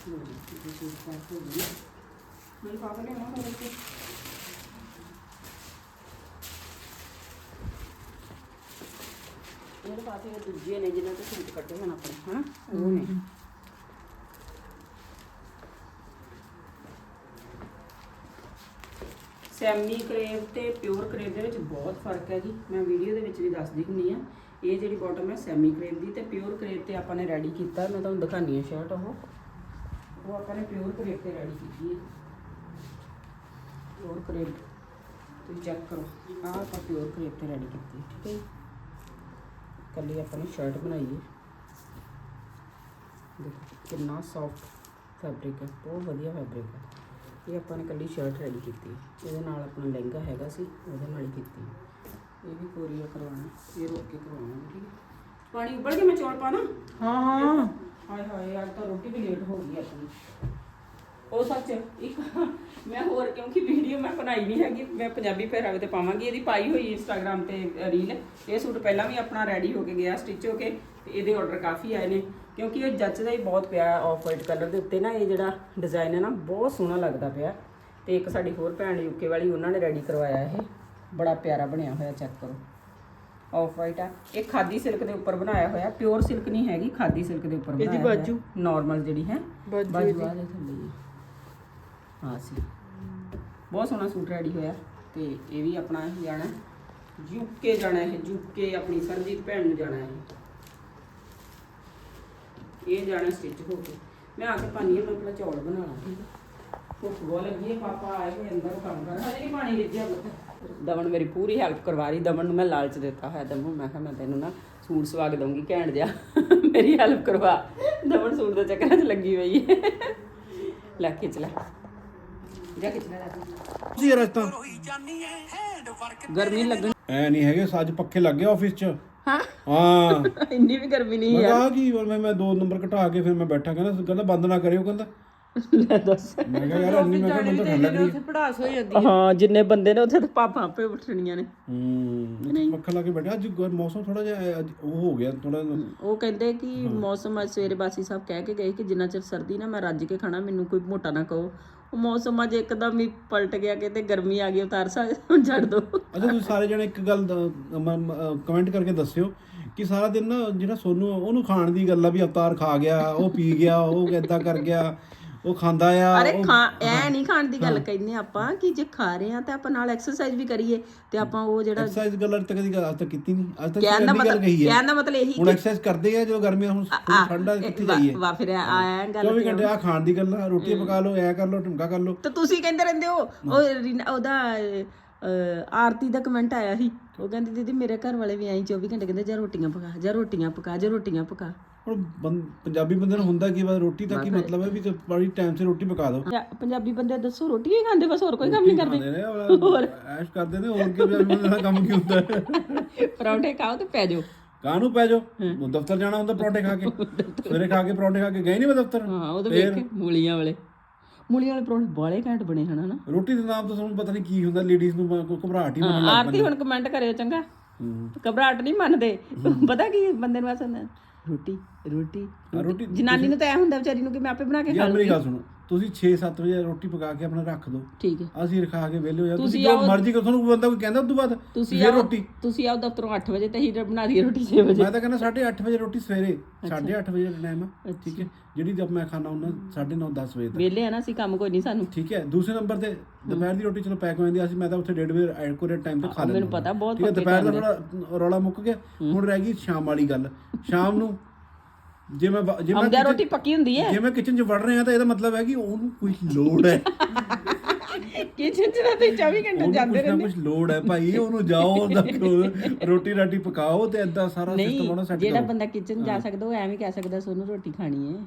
ਲਓ ਜੀ ਇਹ ਸੂਟ ਪੈਕ ਹੋ ਗਿਆ ਮੈਂ ਪਾਪਾ ਨੇ ਮਾਂ ਕੋਲ ਮੇਰੇ ਪਾਸੇ ਇਹ ਦੂਜੇ ਨੇ ਜਿਨ੍ਹਾਂ ਤੋਂ ਸੂਟ ਕੱਟੇ ਹਨ ਆਪਣੇ ਹਨਾ ਉਹ ਨੇ ਸੈਮੀ ਕਰੇਵ ਤੇ ਪਿਓਰ ਕਰੇਵ ਦੇ ਵਿੱਚ ਬਹੁਤ ਫ਼ਰਕ ਹੈ ਜੀ। ਮੈਂ ਵੀਡੀਓ ਦੇ ਵਿੱਚ ਵੀ ਦੱਸਦੀ ਹੁੰਦੀ ਆ ਇਹ ਜਿਹੜੀ ਬਾਟਮ ਹੈ ਸੈਮੀ ਕਰੇਵ ਦੀ ਤੇ ਪਿਓਰ ਕਰੇਵ ਤੇ ਆਪਾਂ ਨੇ ਰੈਡੀ ਕੀਤਾ। ਮੈਂ ਤੁਹਾਨੂੰ ਦਿਖਾਣੀ ਆ ਸ਼ਰਟ ਉਹ। ਉਹ ਆਪਾਂ ਨੇ ਪਿਓਰ ਕਰੇਵ ਤੇ ਰੈਡੀ ਕੀਤੀ ਹੈ। Pure crepe. ਤੁਸੀਂ ਚੈੱਕ ਕਰੋ। ਆਹ ਆਪਾਂ ਪਿਓਰ ਕਰੇਵ ਤੇ ਰੈਡੀ ਕੀਤੀ ਠੀਕ ਹੈ ਜੀ। ਕੱਲੀ ਆਪਾਂ ਨੇ ਸ਼ਰਟ ਬਣਾਈ ਹੈ। ਦੇਖੋ ਕਿੰਨਾ ਸੌਫਟ ਫੈਬਰਿਕ ਹੈ। ਬਹੁਤ ਵਧੀਆ ਫੈਬਰਿਕ ਹੈ। ਇਹ ਆਪਾਂ ਨੇ ਕੱਲੀ ਸ਼ਰਟ ਰੈਡੀ ਕੀਤੀ। ਇਹਦੇ ਨਾਲ ਆਪਣਾ ਲਹਿੰਗਾ ਹੈਗਾ ਸੀ ਉਹਦੇ ਨਾਲ ਹੀ ਕੀਤੀ। ਇਹ ਵੀ ਕੋਰੀਆ ਕਰਵਾਉਣਾ। ਇਹ ਰੋਕ ਕੇ ਕਰਵਾਉਣਾ ਠੀਕ ਹੈ। ਪਾਣੀ ਉੱਬਲ ਕੇ ਮੈਂ ਚੌਲ ਪਾਣਾ ਹਾਂ ਹਾਂ। ਹਾਏ ਹਾਏ ਅੱਜ ਤਾਂ ਰੋਟੀ ਵੀ ਲੇਟ ਹੋ ਗਈ ਆਪਣੀ। ਉਹ ਸੱਚ ਇੱਕ ਮੈਂ ਹੋਰ ਕਿਉਂਕਿ ਵੀਡੀਓ ਮੈਂ ਬਣਾਈ ਨਹੀਂ ਹੈਗੀ ਮੈਂ ਪੰਜਾਬੀ ਪਹਿਰਾਵੇ ਤੇ ਪਾਵਾਂਗੀ। ਇਹਦੀ ਪਾਈ ਹੋਈ ਇੰਸਟਾਗ੍ਰam ਤੇ ਰੀਲ ਇਹ ਸੂਟ ਪਹਿਲਾਂ ਵੀ ਆਪਣਾ ਰੈਡੀ ਹੋ ਕੇ ਗਿਆ ਸਟਿਚ ਹੋ ਕੇ ਤੇ ਇਹਦੇ ਆਰਡਰ ਕਾਫੀ ਆਏ ਨੇ। ਕਿਉਂਕਿ ਇਹ ਜੱਚਦਾ ਹੀ ਬਹੁਤ ਪਿਆ ਆਫ ਵਾਈਟ ਕਲਰ ਦੇ ਉੱਤੇ ਨਾ ਇਹ ਜਿਹੜਾ ਡਿਜ਼ਾਈਨ ਹੈ ਨਾ ਬਹੁਤ ਸੋਹਣਾ ਲੱਗਦਾ ਪਿਆ। ਤੇ ਇੱਕ ਸਾਡੀ ਹੋਰ ਭੈਣ ਯੂਕੇ ਵਾਲੀ ਉਹਨਾਂ ਨੇ ਰੈਡੀ ਕਰਵਾਇਆ ਇਹ। ਬੜਾ ਪਿਆਰਾ ਬਣਿਆ ਹੋਇਆ ਚੈੱਕ ਕਰੋ। ਆਫ ਵਾਈਟ ਆ। ਇਹ ਖਾਦੀ ਸਿਲਕ ਦੇ ਉੱਪਰ ਬਣਾਇਆ ਹੋਇਆ ਪਿਓਰ ਸਿਲਕ ਨਹੀਂ ਹੈਗੀ ਖਾਦੀ ਸਿਲਕ ਦੇ ਉੱਪਰ ਇਹਦੀ ਬਣਾਇਆ ਹੋਇਆ। ਬਾਜੂ? ਨਾਰਮਲ ਜਿਹੜੀ ਹੈ। ਬਾਜੂ ਇਹਦੀ। ਆ ਦੇ ਥੱਲੇ ਹੀ। ਹਾਂ ਸੀ। ਬਹੁਤ ਸੋਹਣਾ ਸੂਟ ਰੈਡੀ ਹੋਇਆ। ਤੇ ਇਹ ਵੀ ਆਪਣਾ ਜਾਣਾ ਯੂਕੇ ਜਾਣਾ ਇਹ ਯੂਕੇ ਆਪਣੀ ਸਰਜੀਤ ਭੈਣ ਨੂੰ ਜਾਣਾ ਹੈ। ਇਹ ਜਾਣਾ ਸਟਿਚ ਹੋ ਕੇ। ਮੈਂ ਆ ਕੇ ਪਾਣੀ ਮੈਂ ਆਪਣਾ ਚੌਲ ਬਣਾਉਣਾ ਠੀਕ ਹੈ ਭੁੱਖ ਬਹੁਤ ਲੱਗੀ ਹੈ ਪਾਪਾ ਆਏ ਹੋਏ ਅੰਦਰ ਕੰਮ ਕਰ ਹਜੇ ਨਹੀਂ ਪਾਣੀ ਰਿੱਝਿਆ ਪੁੱਤ। ਦਮਨ ਮੇਰੀ ਪੂਰੀ ਹੈਲਪ ਕਰਵਾ ਰਹੀ ਦਮਨ ਨੂੰ ਮੈਂ ਲਾਲਚ ਦਿੱਤਾ ਹੋਇਆ। ਦਮਨ ਮੈਂ ਕਿਹਾ ਮੈਂ ਤੈਨੂੰ ਨਾ ਸੂਟ ਸਵਾ ਕੇ ਦਊਂਗੀ ਘੈਂਟ ਜਿਹਾ। ਮੇਰੀ ਹੈਲਪ ਕਰਵਾ। ਦਮਨ ਸੂਟ ਦੇ ਚੱਕਰਾਂ 'ਚ ਲੱਗੀ ਹੋਈ ਹੈ। ਲੈ ਖਿੱਚ ਲੈ। ਜਾ ਖਿੱਚ ਲੈ। ਜੀ ਰਸਤਾ ਗਰਮੀ ਲੱਗਣ। ਐ ਨਹੀਂ ਹੈਗੇ ਸੱਜ ਪੱਖੇ ਲੱਗੇ ਆਫਿਸ 'ਚ। ਹਾਂ। ਹਾਂ। ਇੰਨੀ ਵੀ ਗਰਮੀ ਨਹੀਂ ਮੈਂ ਹੈ ਕਿਹਾ ਕੀ ਮੈਂ ਮੈਂ ਦੋ ਨੰਬਰ ਘਟਾ ਕੇ ਫਿਰ ਮੈਂ ਬੈਠਾ ਕਹਿੰਦਾ ਕਹਿੰਦਾ ਬੰਦ ਨਾ ਕਰਿਓ ਕਹਿੰਦਾ। ਲੈ ਦੱਸ। ਮੈਂ ਕਿਹਾ ਯਾਰ ਇੰਨੀ ਮੈਂ ਕਿਹਾ ਤਾਂ ਠੰਡ ਲੱਗ। ਉੱਥੇ ਪੜਾਸ ਹੋ ਜਾਂਦੀ ਹਾਂ। ਜਿੰਨੇ ਬੰਦੇ ਨੇ ਉੱਥੇ ਤਾਂ ਪਾਪਾ ਆਪੇ ਉੱਠਣੀਆਂ ਨੇ। ਹੂੰ ਪੱਖਾ ਲਾ ਕੇ ਬੈਠਾ। ਅੱਜ ਗ- ਮੌਸਮ ਥੋੜਾ ਜਿਹਾ ਅੱਜ ਉਹ ਹੋ ਗਿਆ ਥੋੜਾ ਉਹ ਕਹਿੰਦੇ ਕਿ ਮੌਸਮ ਅੱਜ ਸਵੇਰੇ ਬਾਸੀ ਸਾਹਿਬ ਕਹਿ ਕੇ ਗਏ ਕਿ ਜਿੰਨਾ ਚਿਰ ਸਰਦੀ ਨਾ ਮੈਂ ਰੱਜ ਕੇ ਖਾਣਾ ਮੈਨੂੰ ਕੋਈ ਮੋਟਾ ਨਾ ਕਹੋ। ਉਹ ਮੌਸਮ ਅੱਜ ਇੱਕਦਮ ਹੀ ਪਲਟ ਗਿਆ ਕਿਤੇ ਗਰਮੀ ਆ ਗਈ ਉਤਾਰ ਸਾ ਛੱਡ ਦੋ। ਅੱਛਾ ਤੁਸੀਂ ਸਾਰੇ ਜਣੇ ਇੱਕ ਗੱਲ ਕਮੈਂਟ ਕਰਕੇ ਦੱਸਿਓ ਕਿ ਸਾਰਾ ਦਿਨ ਨਾ ਜਿਹੜਾ ਸੋਨੂੰ ਉਹਨੂੰ ਖਾਣ ਦੀ ਗੱਲ ਆ ਵੀ ਅਵਤਾਰ ਖਾ ਗਿਆ ਉਹ ਪੀ ਗਿਆ ਉਹ ਏਦਾਂ ਕਰ ਗਿਆ। ਉਹ ਖਾਂਦਾ ਆ ਅਰੇ ਖਾ ਐ ਨਹੀਂ ਖਾਣ ਦੀ ਗੱਲ ਕਹਿੰਦੇ ਆਪਾਂ ਕਿ ਜੇ ਖਾ ਰਹੇ ਆ ਤਾਂ ਆਪਾਂ ਨਾਲ ਐਕਸਰਸਾਈਜ਼ ਵੀ ਕਰੀਏ ਤੇ ਆਪਾਂ ਉਹ ਜਿਹੜਾ ਐਕਸਰਸਾਈਜ਼ ਗੱਲ ਅੱਜ ਤੱਕ ਦੀ ਗੱਲ ਅੱਜ ਤੱਕ ਕੀਤੀ ਨਹੀਂ। ਅੱਜ ਤੱਕ ਕਹਿਣ ਦਾ ਗੱਲ ਮਤਲਬ ਕਹੀ ਹੈ ਕਹਿਣ ਦਾ ਮਤਲਬ ਇਹੀ ਹੁਣ ਐਕਸਰਸਾਈਜ਼ ਕਰਦੇ ਆ ਜਦੋਂ ਗਰਮੀਆਂ ਹੁਣ ਠੰਡਾ ਕਿੱਥੇ ਜਾਈਏ? ਵਾ ਫਿਰ ਆਇਆ ਗੱਲ 24 ਘੰਟੇ ਆ ਖਾਣ ਦੀ ਗੱਲ ਆ ਰੋਟੀ ਪਕਾ ਲਓ ਐ ਕਰ ਲਓ ਢੁੰਗਾ ਕਰ ਲਓ। ਤੇ ਤੁਸੀਂ ਕਹਿੰਦੇ ਰਹਿੰਦੇ ਹੋ ਉਹ ਰੀਨਾ- ਉਹਦਾ ਅਹ, ਆਰਤੀ ਦਾ ਕਮੈਂਟ ਆਇਆ ਸੀ। ਉਹ ਕਹਿੰਦੀ ਦੀਦੀ ਮੇਰੇ ਘਰ ਵਾਲੇ ਵੀ ਆਈ 24 ਘੰਟੇ ਕਹਿੰਦੇ ਜਾਂ ਰੋਟੀਆਂ ਪਕਾ ਜਾਂ ਰੋਟੀਆਂ ਪਕਾ ਜਾਂ ਰੋਟੀਆਂ ਪਕਾ। ਹੁਣ ਬੰ- ਪੰਜਾਬੀ ਬੰਦੇ ਨੂੰ ਹੁੰਦਾ ਕੀ ਬਸ ਰੋਟੀ ਦਾ ਕੀ ਮਤਲਬ ਹੈ ਵੀ ਤੇ ਬੜੀ ਟਾਈਮ ਸੇ ਰੋਟੀ ਪਕਾ ਦਿਓ। ਪੰਜਾ- ਪੰਜਾਬੀ ਬੰਦੇ ਦੱਸੋ ਰੋਟੀ ਹੀ ਖਾਂਦੇ ਬਸ ਹੋਰ ਕੋਈ ਕੰਮ ਨਹੀਂ ਕਰਦੇ। ਨੇ ਹੋਰ। ਐਸ਼ ਕਰਦੇ ਨੇ ਹੋਰ ਕੀ ਪੰਜਾਬੀ ਬੰਦੇ ਦਾ ਕੰਮ ਕੀ ਹੁੰਦਾ ਹੈ? ਪਰੌਂਠੇ ਖਾਓ ਤੇ ਪੈ ਜਾਓ। ਕਾਹਨੂੰ ਪੈ ਜਾਓ? ਦਫ਼ਤਰ ਜਾਣਾ ਹੁੰਦਾ ਪਰੌਂਠੇ ਖਾ ਕੇ। ਸਵੇਰੇ ਖਾ ਕੇ ਪਰੌਂਠੇ ਖਾ ਕੇ ਗਏ ਨਹੀਂ ਮੈਂ ਦਫ਼ਤਰ? ਹਾਂ ਉਹ ਤਾਂ ਵੇਖ ਕੇ ਮੂਲੀਆਂ ਵਾਲੇ। ਮੂਲੀਆਂ ਵਾਲੇ ਪਰੌਂਠੇ ਬਾਲੇ ਘੈਂਟ ਬਣੇ ਹਨ ਹਨਾ। ਰੋਟੀ ਦੇ ਨਾਮ ਤੋਂ ਤੁਹਾਨੂੰ ਪਤਾ ਨਹੀਂ ਕੀ ਹੁੰਦਾ ਲੇਡੀਜ਼ ਨੂੰ ਬ- ਕੋਈ ਘਬਰਾਹਟ ਹੀ ਹੋਣ ਲੱਗ ਆਰਤੀ ਹੁਣ ਕਮੈਂਟ ਕਰਿਓ ਚੰਗਾ। ਘਬਰਾਹਟ ਨਹੀਂ ਮੰਨਦੇ। ਪਤਾ ਕੀ ਬੰਦੇ ਨੂੰ ਐਸਾ ਹੁੰਦਾ ਰੋਟੀ। ਰੋਟੀ। ਜਨਾਨੀ ਨੂੰ ਤਾਂ ਐ ਹੁੰਦਾ ਵਿਚਾਰੀ ਨੂੰ ਕਿ ਮੈਂ ਆਪੇ ਬਣਾ ਕੇ ਖਾ ਯਾਰ ਲੂੰ ਮੇਰੀ ਗੱਲ ਸੁਣੋ ਤੁਸੀਂ 6-7 ਵਜੇ ਰੋਟੀ ਪਕਾ ਕੇ ਆਪਣਾ ਰੱਖ ਦਿਓ। ਠੀਕ ਹੈ। ਅਸੀਂ ਰਖਾ ਕੇ ਵਿਹਲੇ ਹੋ ਜਾ ਤੁਸੀਂ ਜੋ ਮਰਜ਼ੀ ਕਰੋ ਤੁਹਾਨੂੰ ਕੋਈ ਬੰਦਾ ਕੋਈ ਕਹਿੰਦਾ ਉਸ ਤੋਂ ਬਾਅਦ ਤੁਸੀਂ ਆਓ ਰੋਟੀ। ਤੁਸੀਂ ਆਓ ਦਫ਼ਤਰੋਂ 8 ਵਜੇ ਤੇ ਹੀ ਬਣਾ ਦਈਏ ਰੋਟੀ 6 ਵਜੇ। ਮੈਂ ਤਾਂ ਕਹਿੰਦਾ 8:30 ਵਜੇ ਰੋਟੀ ਸਵੇਰੇ 8:30 ਵਜੇ ਦਾ ਟਾਈਮ ਠੀਕ ਹੈ? ਜਿਹੜੀ ਜਦ ਮੈਂ ਖਾਣਾ ਹੁੰਦਾ 9:30 10 ਵਜੇ ਤੱਕ। ਵੇਲੇ ਆ ਨਾ ਅਸੀਂ ਕੰਮ ਕੋਈ ਨਹੀਂ ਸਾਨੂੰ। ਠੀਕ ਹੈ ਦੂਸਰੇ ਨੰਬਰ ਤੇ ਦੁਪਹਿਰ ਦੀ ਰੋਟੀ ਚਲੋ ਪੈਕ ਹੋ ਜਾਂਦੀ ਅਸੀਂ ਮੈਂ ਤਾਂ ਉੱਥੇ 1:30 ਵਜੇ ਐਕੂਰੇਟ ਟਾਈਮ ਤੇ ਖਾ ਲੈਂਦਾ ਮੈਨੂੰ ਪਤਾ ਬਹੁਤ ਠੀਕ ਹੈ ਦੁਪਹਿਰ ਦਾ ਥੋੜਾ ਰੌਲਾ ਮੁੱਕ ਗਿਆ। ਹੁਣ ਰਹਿ ਗਈ ਸ਼ਾਮ ਵਾਲੀ ਗੱਲ। ਸ਼ਾਮ ਨੂੰ ਜੇ ਮੈਂ ਬ- ਜੇ ਮੈਂ ਆਉਂਦਿਆਂ ਰੋਟੀ ਪੱਕੀ ਹੁੰਦੀ ਹੈ। ਜੇ ਮੈਂ ਕਿਚਨ 'ਚ ਵੜ ਰਿਹਾ ਤਾਂ ਇਹਦਾ ਮਤਲਬ ਹੈ ਕਿ ਉਹਨੂੰ ਕੋਈ ਲੋੜ ਹੈ। ਕਿਚਨ ਚ ਤਾਂ ਤੁਸੀਂ 24 ਘੰਟੇ ਉਹਨੂੰ ਜਾਂਦੇ ਕੁਝ ਨਾ ਕੁਝ ਲੋੜ ਹੈ ਭਾਈ ਉਹਨੂੰ ਜਾਓ ਉਹਦਾ ਖੋ- ਰੋਟੀ ਰਾਟੀ ਪਕਾਓ ਤੇ ਏਦਾਂ ਸਾਰਾ ਸਿਸਟਮ ਉਹਨੂੰ ਨਹੀਂ ਸੈੱਟ ਜਿਹੜਾ ਬੰਦਾ ਕਿਚਨ ਜਾ ਸਕਦਾ ਉਹ ਐਵੇਂ ਕਹਿ ਸਕਦਾ ਸੋਨੂੰ ਰੋਟੀ ਖਾਣੀ ਹੈ।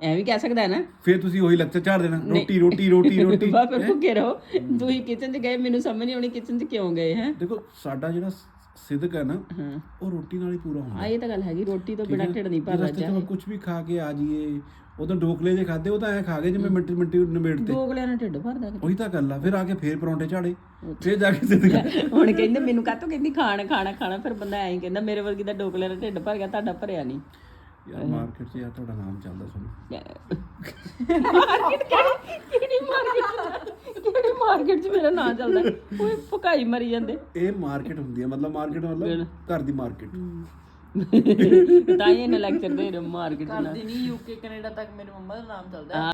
ਐਵੇਂ ਕਹਿ ਸਕਦਾ ਹੈ ਨਾ। ਫਿਰ ਤੁਸੀਂ ਉਹੀ ਲੈਕਚਰ ਝਾੜ ਦੇਣਾ ਰੋਟੀ ਰੋਟੀ ਰੋਟੀ ਰੋਟੀ। ਬਾ ਫਿਰ ਭੁੱਖੇ ਰਹੋ। ਤੁਸੀਂ ਕਿਚਨ ਚ ਗਏ ਮੈਨੂੰ ਸਮਝ ਨਹੀਂ ਆਉਣੀ ਕਿਚਨ ਚ ਕਿਉਂ ਗਏ ਹੈ? ਦੇਖੋ ਸਾਡਾ ਜਿਹੜਾ ਸਿੱਧਕ ਹੈ ਨਾ ਉਹ ਰੋਟੀ ਨਾਲ ਹੀ ਪੂਰਾ ਹੁੰਦਾ। ਆ ਇਹ ਤਾਂ ਗੱਲ ਹੈਗੀ ਰੋਟੀ ਤੋਂ ਬਿਨਾਂ ਢਿੱਡ ਨਹੀਂ ਭਰਦਾ ਰਸਤੇ 'ਚ ਕੁਝ ਵੀ ਖਾ ਕੇ ਆ ਜਾਈਏ ਉਦੋਂ ਡੋਕਲੇ ਜੇ ਖਾਦੇ ਉਹ ਤਾਂ ਐ ਖਾ ਗਏ ਜਿਵੇਂ ਮਿੰਟ ਮਿੰਟੀ ਨਿਬੇੜ ਤੇ ਦੋਗਲਿਆਂ ਨਾਲ ਢਿੱਡ ਭਰਦਾ ਉਹੀ ਤਾਂ ਗੱਲ ਆ ਫਿਰ ਆ ਕੇ ਫੇਰ ਪਰੌਂਠੇ ਝਾੜੇ ਫੇਰ ਜਾ ਕੇ ਸਿੱਧਕ ਹੁਣ ਕਹਿੰਦੇ ਮੈਨੂੰ ਕਾਹਤੋਂ ਕਹਿੰਦੀ ਖਾਣਾ ਖਾਣਾ ਖਾਣਾ। ਫਿਰ ਬੰਦਾ ਐਂ ਹੀ ਕਹਿੰਦਾ ਮੇਰੇ ਵਰਗੀ ਦਾ ਡੋਕਲਿਆਂ ਨਾਲ ਢਿੱਡ ਭਰ ਗਿਆ ਤੁਹਾਡਾ ਭਰਿਆ ਨਹੀਂ। ਯਾਰ ਮਾਰਕੀਟ 'ਚ ਯਾਰ ਤੁਹਾਡਾ ਨਾਮ ਚੱਲਦਾ ਸੁਣ। ਮਾਰਕੀਟ ਕਿਹੜੀ ਮਾਰਕੀਟ ਕਿਹੜੀ ਮਾਰਕੀਟ 'ਚ ਮੇਰਾ ਨਾਂ ਚੱਲਦਾ? ਓਏ ਭੁਕਾਈ ਮਰੀ ਜਾਂਦੇ। ਇਹ ਮਾਰਕੀਟ ਹੁੰਦੀ ਹੈ ਮਤਲਬ ਮਾਰਕੀਟ ਮਤਲਬ ਘਰ ਦੀ ਮਾਰਕੀਟ ਤਾਂ ਹੀ ਇਹਨੇ ਲੈਕਚਰ ਦੇ ਰਹੇ ਮਾਰਕੀਟ ਨਾਲ ਨਹੀਂ ਯੂਕੇ ਕੈਨੇਡਾ ਤੱਕ ਮੇਰੇ ਮੰਮਾ ਦਾ ਨਾਮ ਚੱਲਦਾ।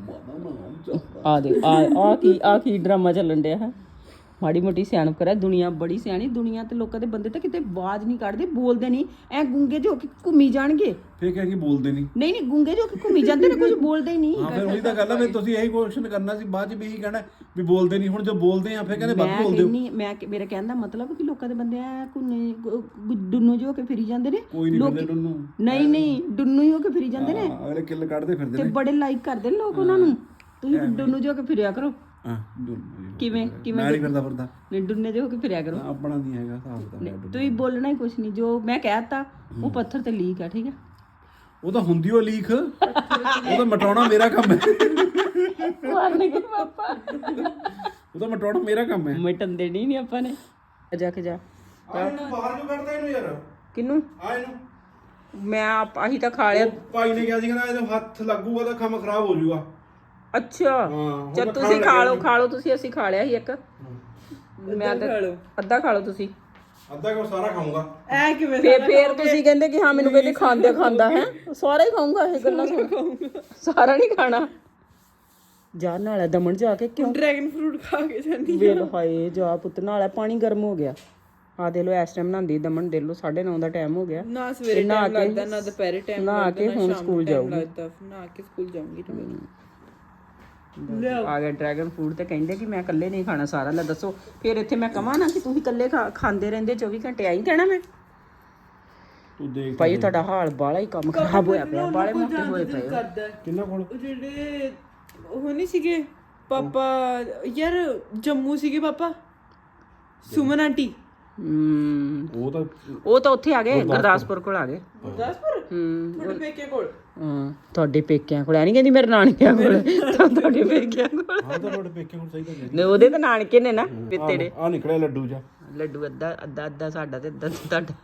ਆ ਦੇ ਆ ਆ ਕੀ ਆ ਕੀ ਡਰਾਮਾ ਚੱਲਣ ਡਿਆ ਹੈ? ਮਾੜੀ ਮੋਟੀ ਸਿਆਣਪ ਕਰਿਆ ਦੁਨੀਆ ਬੜੀ ਸਿਆਣੀ ਦੁਨੀਆ ਤੇ ਲੋਕਾਂ ਦੇ ਬੰਦੇ ਤਾਂ ਕਿਤੇ ਆਵਾਜ਼ ਨਹੀਂ ਕੱਢਦੇ ਬੋਲਦੇ ਨਹੀਂ। ਐ ਗੁੰਗੇ ਜੋ ਕਿ ਘੁੰਮੀ ਜਾਣਗੇ। ਫੇਰ ਕਹਿ ਕੇ ਬੋਲਦੇ ਨਹੀਂ? ਨਹੀਂ ਨਹੀਂ ਗੁੰਗੇ ਜੋ ਕਿ ਘੁੰਮੀ ਜਾਂਦੇ ਨੇ ਕੁਝ ਬੋਲਦੇ ਹੀ ਨਹੀਂ। ਹਾਂ ਫਿਰ ਉਹੀ ਤਾਂ ਗੱਲ ਆ ਫਿਰ ਤੁਸੀਂ ਇਹੀ ਕੁਐਸਚਨ ਕਰਨਾ ਸੀ ਬਾਅਦ ਚ ਵੀ ਇਹੀ ਕਹਿਣਾ ਵੀ ਬੋਲਦੇ ਨਹੀਂ ਹੁਣ ਜੋ ਬੋਲਦੇ ਆ ਫਿਰ ਕਹਿੰਦੇ ਵੱਧ ਬੋਲਦੇ ਹੋ। ਕਹਿੰਨੀ ਮੈਂ ਮੇਰਾ ਕਹਿਣ ਦਾ ਮਤਲਬ ਕਿ ਲੋਕਾਂ ਦੇ ਬੰਦੇ ਆ ਕੁੰਨੇ ਡੁੰਨੂ ਜੋ ਕੇ ਫਿਰੀ ਜਾਂਦੇ ਨੇ। ਕੋਈ ਨਹੀਂ ਫਿਰਦੇ ਡੁੰਨੂ। ਨਹੀਂ ਨਹੀਂ ਡੁੰਨੂ ਹੀ ਹੋ ਕੇ ਫਿਰੀ ਜਾਂਦੇ ਨੇ। ਅਗਲੇ ਕਿੱਲ ਕੱਢਦੇ ਫਿਰਦੇ ਤੇ ਨੇ। ਬੜੇ ਲਾਈਕ ਕਰਦੇ ਨੇ ਲੋਕ ਉਹਨਾਂ ਨੂੰ। ਤੁਸੀਂ ਡੁੰਨੂ ਜੋ ਕੇ ਫਿਰਿਆ ਕਰੋ। ਹਾਂ। ਡੁੰਨੂ ਕਿਵੇਂ ਕਿਵੇਂ ਮੈਂ ਨਹੀਂ ਫਿਰਦਾ ਨਹੀਂ ਡੁੰਨੇ ਜੋ ਕੇ ਫਿਰਿਆ ਕਰੋ। ਆਪਣਾ ਨਹੀਂ ਹੈਗਾ ਹਿਸਾਬ ਦਾ ਤੁਸੀਂ ਬੋਲਣਾ ਹੀ ਕੁਛ ਨਹੀਂ ਜੋ ਮੈਂ ਕਹਿਤਾ ਉਹ ਪੱਥਰ ਤੇ ਲੀਕ ਆ ਠੀਕ ਹੈ ਉਹ ਤਾਂ ਹੁੰਦੀ ਉਹ ਲੀਕ। ਉਹ ਤਾਂ ਮਟਾਉਣਾ ਮੇਰਾ ਕੰਮ ਹੈ। ਮਾਰਨੇ ਕੇ ਪਾਪਾ। ਉਹ ਤਾਂ ਮਟਾਉਣਾ ਮੇਰਾ ਕੰਮ ਹੈ। ਮਿਟਨ ਦੇਣੀ ਨਹੀਂ ਆਪਾਂ ਨੇ। ਜਾ ਕੇ ਜਾ। ਆ ਇਹਨੂੰ ਬਾਹਰ ਕਿਉਂ ਕੱਢਦਾ ਇਹਨੂੰ ਯਾਰ। ਕਿਨੂੰ ਆ ਇਹਨੂੰ। ਮੈਂ ਆਪ ਆਹੀ ਤਾਂ ਖਾ ਲਿਆ। ਭਾਈ ਨੇ ਕਿਹਾ ਸੀ ਕਹਿੰਦਾ ਇਹਦੇ ਹੱਥ ਲੱਗੂਗਾ ਤਾਂ ਕੰਮ ਖਰਾਬ ਹੋ ਜਾਊਗਾ। ਅੱਛਾ। ਹਾਂ ਹੁਣ ਜਦ ਤੁਸੀਂ ਖਾ ਲਓ ਖਾ ਲਓ ਤੁਸੀਂ ਅਸੀਂ ਖਾ ਲਿਆ ਸੀ ਇੱਕ। ਮੈਂ ਤਾਂ ਅੱਧਾ ਖਾ ਲਓ ਤੁਸੀਂ। ਅੱਧਾ ਕਿਉਂ ਸਾਰਾ ਖਾਊਂਗਾ। ਐ ਕਿਵੇਂ ਫੇਰ ਫੇਰ ਤੁਸੀਂ ਕਹਿੰਦੇ ਕਿ ਹਾਂ ਮੈਨੂੰ ਕਹਿੰਦੇ ਖਾਂਦੇ ਖਾਂਦਾ ਹੈ। ਸਾਰਾ ਹੀ ਖਾਊਂਗਾ ਇਹ ਗੱਲਾਂ ਸੁਣ ਸਾਰਾ ਨਹੀਂ ਖਾਣਾ। ਜਾ ਨਾਲੇ ਦਮਣ ਜਾ ਕੇ ਕਿਉਂ? ਡਰੈਗਨ ਫਰੂਟ ਖਾ ਕੇ ਜਾਂਦੀ ਵੇਲ ਹਾਏ ਜਾ ਪੁੱਤ ਨਾਲੇ ਪਾਣੀ ਗਰਮ ਹੋ ਗਿਆ। ਆ ਦੇ ਲੋ ਇਸ ਟਾਈਮ ਨਹਾਉਂਦੀ ਦਮਣ ਦੇ ਲੋ 9:30 ਦਾ ਟਾਈਮ ਹੋ ਗਿਆ। ਨਾ ਸਵੇਰੇ ਟਾਈਮ ਕੇ- ਲੱਗਦਾ ਨਾ ਦੁਪਹਿਰੇ ਟਾਈਮ ਨਹਾ ਕੇ ਹੁਣ ਸਕੂਲ ਜਾਊਗੀ। ਲੱਗਦਾ। ਨਾ ਕੇ ਸਕੂਲ ਜਾਊਂਗੀ। ਤੇ ਆ ਗਿਆ ਡਰੈਗਨ ਫੂਡ ਤੇ ਕਹਿੰਦੇ ਕਿ ਮੈਂ ਇਕੱਲੇ ਨਹੀਂ ਖਾਣਾ ਸਾਰਾ ਲੈ ਦੱਸੋ। ਫਿਰ ਇੱਥੇ ਮੈਂ ਕਹਾਂ ਨਾ ਕਿ ਤੁਸੀਂ ਇਕੱਲੇ ਖਾਂਦੇ ਰਹਿੰਦੇ 24 ਘੰਟੇ ਆਈ ਕਹਿਣਾ ਮੈਂ? ਤੂੰ ਦੇਖ ਭਾਈ ਤੁਹਾਡਾ ਹਾਲ ਬਾਲਾ ਹੀ ਕੰਮ ਖਰਾਬ ਹੋਇਆ ਪਿਆ ਬਾਲੇ ਮੋਟੇ ਹੋਏ ਪਏ ਕਿੰਨਾ ਕੋਲ? ਉਹ ਜਿਹੜੇ ਉਹ ਨਹੀਂ ਸੀਗੇ ਪਾਪਾ ਯਾਰ ਜੰਮੂ ਸੀਗੇ ਪਾਪਾ? ਸੁਮਨ ਆਂਟੀ। ਉਹ ਤਾਂ ਉਹ ਤਾਂ ਉੱਥੇ ਆ ਗਏ ਗੁਰਦਾਸਪੁਰ। ਕੋਲ ਆ ਗਏ। ਗੁਰਦਾਸਪੁਰ? ਹੂੰ। ਤੁਹਾਡੇ ਪੇਕੇ ਕੋਲ? ਹਾਂ ਤੁਹਾਡੇ ਪੇਕਿਆਂ ਕੋਲ। ਐ ਨਹੀਂ ਕਹਿੰਦੀ ਮੇਰੇ ਨਾਨਕਿਆਂ ਕੋਲ। ਤੁਹਾਡੇ ਪੇਕਿਆਂ ਕੋਲ। ਹਾਂ ਤਾਂ ਤੁਹਾਡੇ ਪੇਕੇ ਹੁਣ ਸਹੀ ਤਾਂ ਨੇ ਉਹਦੇ ਤਾਂ ਨਾਨਕੇ ਨੇ ਨਾ ਤੇਰੇ ਆ ਨਿਕਲਿਆ ਲੱਡੂ ਜਾ। ਲੱਡੂ ਅੱਧਾ ਅੱਧਾ ਅੱਧਾ ਸਾਡਾ ਤੇ ਅੱਧਾ ਤੁਹਾਡਾ।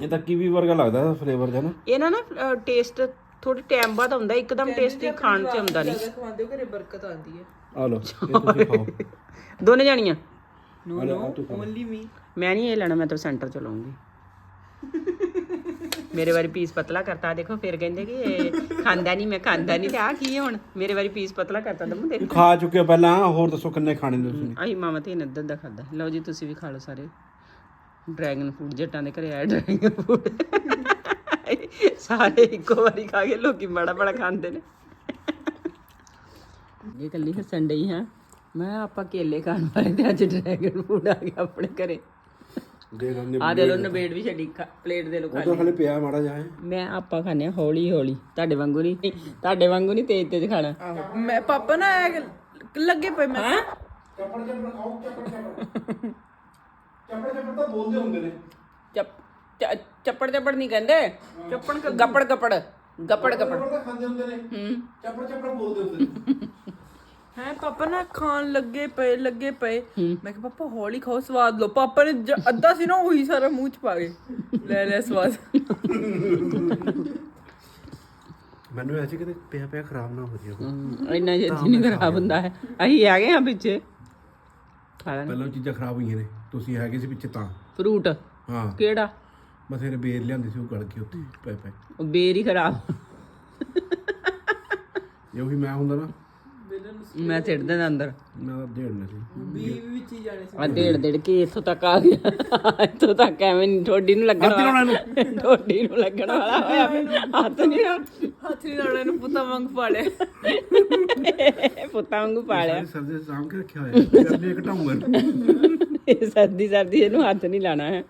ਇਹ ਤਾਂ ਕੀਵੀ ਵਰਗਾ ਲੱਗਦਾ ਫਲੇਵਰ ਜਾਂ ਨਾ। ਇਹਨਾਂ ਨਾ ਟੇਸਟ ਥੋੜੇ ਟਾਈਮ ਬਾਅਦ ਆਉਂਦਾ ਇੱਕਦਮ ਟੇਸਟੀ ਖਾਣ 'ਚ ਆਉਂਦਾ ਨਹੀਂ ਜ਼ਿਆਦਾ ਖਵਾਉਂਦੇ ਹੋ ਘਰੇ ਬਰਕਤ ਆਉਂਦੀ ਹੈ। ਆ ਲਓ ਇਹ ਤੁਸੀਂ ਖਾਓ। ਦੋਨੇ ਜਾਣੀਆਂ? ਨੋ ਨੋ ਓਨਲੀ ਮੀ ਮੈਂ ਨਹੀਂ ਇਹ ਲੈਣਾ ਮੈਂ ਤਾਂ ਸੈਂਟਰ ਚ ਲਾਉਂਗੀ ਮੇਰੇ ਵਾਰੀ ਪੀਸ ਪਤਲਾ ਕਰਤਾ ਦੇਖੋ ਫਿਰ ਕਹਿੰਦੇ ਕਿ ਇਹ ਖਾਂਦਾ ਨਹੀਂ ਮੈਂ ਖਾਂਦਾ ਨਹੀਂ ਤੇ ਆ ਕੀ ਹੈ ਹੁਣ? ਮੇਰੇ ਵਾਰੀ ਪੀਸ ਪਤਲਾ ਕਰਤਾ ਦਮ ਦੇਖ। ਖਾ ਚੁੱਕੇ ਹੋ ਪਹਿਲਾਂ ਹੋਰ ਦੱਸੋ ਕਿੰਨੇ ਖਾਣੇ ਨੇ ਤੁਸੀਂ? ਆਹੀ ਮਾਮਾ ਤੇ ਨੱਦਰ ਦਾ ਖਾਦਾ ਲਓ ਜੀ ਤੁਸੀਂ ਵੀ ਖਾ ਲਓ ਸਾਰੇ। ਡਰੈਗਨ ਫੂਡ ਜੱਟਾਂ ਦੇ ਘਰੇ ਆਇਆ ਡਰੈਗਨ ਫੂਡ ਸਾਰੇ ਇੱਕੋ ਵਾਰੀ ਖਾ ਕੇ ਲੋਕੀ ਬੜਾ ਬੜਾ ਖਾਂਦੇ ਨੇ। ਇਹ ਕੱਲੀ ਹੱਸਣ ਡਈ ਹਾਂ। ਮੈਂ ਆਪਾਂ ਕੇਲੇ ਖਾਣ ਵਾਲੇ ਤੇ ਅੱਜ ਡਰੈਗਨ ਫੂਡ ਆ ਗਿਆ ਆਪਣੇ ਘਰੇ। ਦੇ ਲੈਣੇ ਆ ਦੇ ਲੋ ਨਵੇੜ ਵੀ ਛੱਡੀ ਪਲੇਟ ਦੇ ਲੋ ਉਹ ਤਾਂ ਹਲੇ ਪਿਆ ਮਾੜਾ ਜਿਹਾ ਹੈ ਮੈਂ ਆਪਾਂ ਖਾਣੇ ਹੌਲੀ ਹੌਲੀ। ਤੁਹਾਡੇ ਵਾਂਗੂ ਨਹੀਂ ਤੁਹਾਡੇ ਵਾਂਗੂ ਨਹੀਂ ਤੇਜ਼ ਤੇਜ਼ ਖਾਣਾ। ਆਹੋ ਮੈਂ ਪਾਪਾ ਨਾ ਐ ਲੱਗੇ ਪਏ ਮੈਂ। ਹਾਂ? ਚੱਪੜ ਚੱਪੜ ਖਾਓ ਚੱਪੜ ਚੱਪੜ। ਚੱਪੜ ਚੱਪੜ ਤਾਂ ਬੋਲਦੇ ਹੁੰਦੇ ਨੇ। ਚੱਪ ਚ- ਚੱਪੜ ਚੱਪੜ ਨਹੀਂ ਕਹਿੰਦੇ? ਚੱਪੜ ਗੱਪੜ ਗੱਪੜ। ਗੱਪੜ ਗੱਪੜ। ਤਾਂ ਖਾਂਦੇ ਹੁੰਦੇ ਨੇ। ਹੂੰ। ਚੱਪੜ ਚੱਪੜ ਬੋਲਦੇ ਹੁੰਦੇ ਨੇ। ਹੈ ਪਾਪਾ ਨਾ ਖਾਣ ਲੱਗੇ ਪਏ ਲੱਗੇ ਪਏ। ਮੈਂ ਕਿਹਾ ਪਾਪਾ ਹੌਲੀ ਖਾਓ ਸਵਾਦ ਲਓ। ਪਾਪਾ ਨੇ ਜ- ਅੱਧਾ ਸੀ ਨਾ ਉਹੀ ਸਾਰਾ ਮੂੰਹ ਚ ਪਾ ਗਏ ਲੈ ਲੈ ਸਵਾਦ। ਮੈਨੂੰ ਐਸੀ ਕਿਤੇ ਪਿਆ ਪਿਆ ਖਰਾਬ ਨਾ ਹੋ ਜਾਵੇ ਇੰਨਾ ਜਲਦੀ ਨਹੀਂ ਖਰਾਬ ਹੁੰਦਾ ਹੈ। ਅਸੀਂ ਆ ਗਏ ਹਾਂ ਪਿੱਛੇ। ਖਾ ਲੈਣ ਪਹਿਲਾਂ ਉਹ ਚੀਜ਼ਾਂ ਖਰਾਬ ਹੋਈਆਂ ਨੇ। ਤੁਸੀਂ ਹੈਗੇ ਸੀ ਪਿੱਛੇ ਤਾਂ। ਫਰੂਟ। ਹਾਂ। ਕਿਹੜਾ? ਬਥੇਰੇ ਬੇਰ ਲਿਆਂਦੇ ਸੀ ਉਹ ਗਲ ਕੇ ਉੱਤੇ ਪਏ ਪਏ ਉਹ ਬੇਰ ਹੀ ਖਰਾਬ। ਜੇ ਉਹੀ ਮੈਂ ਹੁੰਦਾ ਨਾ। ਮੈਂ ਸਿੱਟ ਦਿੰਦਾ ਅੰਦਰ। ਮੈਂ ਤਾਂ ਢੇੜਨਾ ਸੀ। ਵੀ ਵਿੱਚ ਹੀ ਜਾਣੇ ਸੀ। ਆ ਡੇੜ ਡੇੜ ਕੇ ਇੱਥੋਂ ਤੱਕ ਆ ਗਿਆ। ਇੱਥੋਂ ਤੱਕ ਐਵੇਂ ਨੀ, ਠੋਡੀ ਨੂੰ ਲੱਗਣ ਵਾਲਾ। ਠੋਡੀ ਨੂੰ ਲੱਗਣ ਵਾਲਾ ਹੋਇਆ ਪਿਆ। ਹੱਥ ਨਹੀਂ ਨਾ ਹੱਥ ਨਹੀਂ ਲਾਉਣਾ ਇਹਨੂੰ ਪੁੱਤਾਂ ਵਾਂਗ ਪਾ ਲਿਆ। ਪੁੱਤਾਂ ਵਾਂਗੂ ਪਾਲਿਆ ਸਰਦੇ ਸਾਂਭ ਕੇ ਰੱਖਿਆ ਹੋਇਆ। ਕਰਨੇ ਘਟਾਉਂਗਾ ਇਹ ਸਰਦੀ ਸਰਦੀ ਇਹਨੂੰ ਹੱਥ ਨਹੀਂ ਲਾਣਾ ਹੈ।